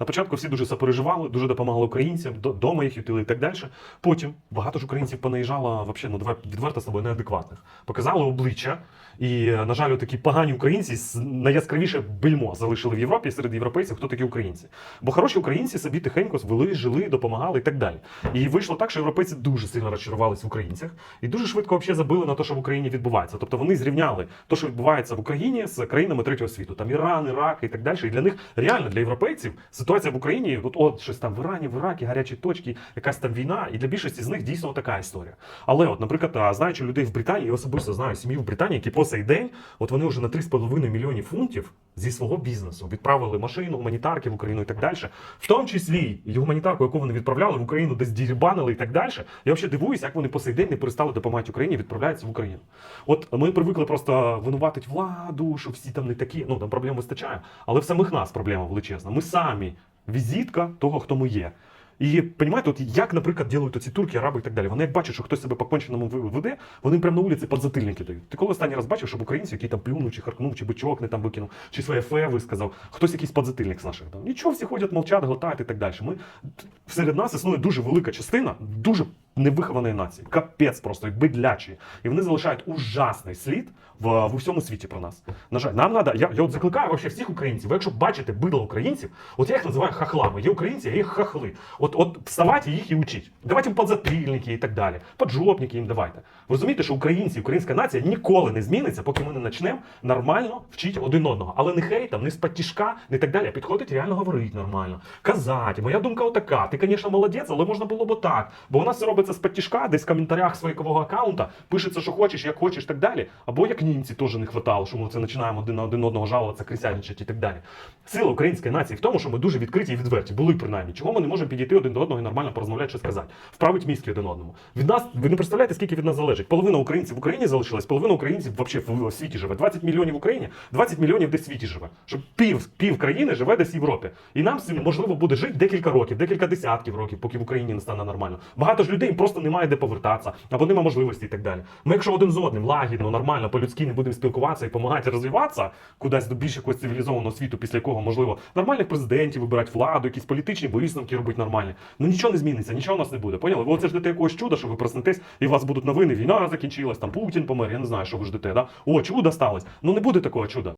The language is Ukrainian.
На початку всі дуже сопереживали, дуже допомагали українцям, до- дома їх ютили і так далі. Потім багато ж українців понаїжджало вообще, ну давай відверто з тобою неадекватних. Показали обличчя, і, е, на жаль, такі погані українці найяскравіше бельмо залишили в Європі серед європейців, хто такі українці. Бо хороші українці собі тихенько звели, жили, допомагали і так далі. І вийшло так, що європейці дуже сильно розчарувалися в українцях і дуже швидко взагалі забили на те, що в Україні відбувається. Тобто вони зрівняли те, що відбувається в Україні з країнами третього світу, там Іран, Ірак і так далі. І для них реально для європейців ситуація в Україні, от, от щось там в Ірані, в Іракі, гарячі точки, якась там війна, і для більшості з них дійсно така історія. Але, от, наприклад, знаючи людей в Британії, я особисто знаю сім'ї в Британії, які по цей день, от вони вже на 3,5 мільйонів фунтів зі свого бізнесу відправили машину, гуманітарки в Україну і так далі. В тому числі і гуманітарку, яку вони відправляли в Україну, десь дірбанили і так далі. Я взагалі дивуюся, як вони по цей день не перестали допомагати Україні, відправляються в Україну. От ми привикли просто винуватити владу, що всі там не такі. Ну там проблем вистачає, але в самих нас проблема величезна. Ми самі візитка того, хто ми є. І розумієте, от як, наприклад, ділають ці турки, араби і так далі. Вони як бачать, що хтось себе по конченому веде, вони прямо на вулиці подзатильники дають. Ти коли останній раз бачив, щоб українці, який там плюнув, чи харкнув, чи бичок не там викинув, чи своє фе висказав, хтось якийсь подзатильник з наших. Нічого, всі ходять, мовчать, глотають і так далі. Ми серед нас існує дуже велика частина, дуже невихованої нації. Капець просто, бидлячі. І вони залишають ужасний слід в, в усьому світі про нас. На жаль, нам треба. Я, я от закликаю вообще всіх українців. Ви якщо бачите бидло українців, от я їх називаю хахлами. Є українці, а є хахли. От, от вставайте їх і учіть. Давайте їм подзатильники і так далі. Поджопники їм давайте. Ви розумієте, що українці, українська нація ніколи не зміниться, поки ми не почнемо нормально вчити один одного. Але не хейтом, не з не так далі. Підходить реально говорити нормально. Казати, моя думка отака. Ти, звісно, молодець, але можна було б так. Бо у нас це робиться з патішка, десь в коментарях своєго аккаунта пишеться, що хочеш, як хочеш, так далі. Або як німці теж не хватало, що ми це починаємо один на один одного жалуватися, крисяничати і так далі. Сила української нації в тому, що ми дуже відкриті і відверті, були принаймні. Чого ми не можемо підійти один до одного і нормально порозмовляти, що сказати, вправить мізки один одному. Від нас ви не представляєте, скільки від нас залежить. Половина українців в Україні залишилась, половина українців взагалі в світі живе. 20 мільйонів в Україні, 20 мільйонів десь в світі живе. Щоб пів, пів країни живе десь в Європі. І нам можливо буде жити декілька років, декілька десятків років, поки в Україні не стане нормально. Багато ж людей просто немає де повертатися, або немає можливості і так далі. Ми, якщо один з одним лагідно, нормально, по-людськи не будемо спілкуватися і допомагати розвиватися кудись до більш якогось цивілізованого світу, після якого можливо нормальних президентів вибирати владу, якісь політичні висновки робити нормальні. Ну нічого не зміниться, нічого у нас не буде. Поняли? Ви це ждете якогось чуда, що ви проснетесь, і у вас будуть новини, війна закінчилась, там Путін помер, я не знаю, що ви ждете. Да? О, чудо сталося. Ну не буде такого чуда.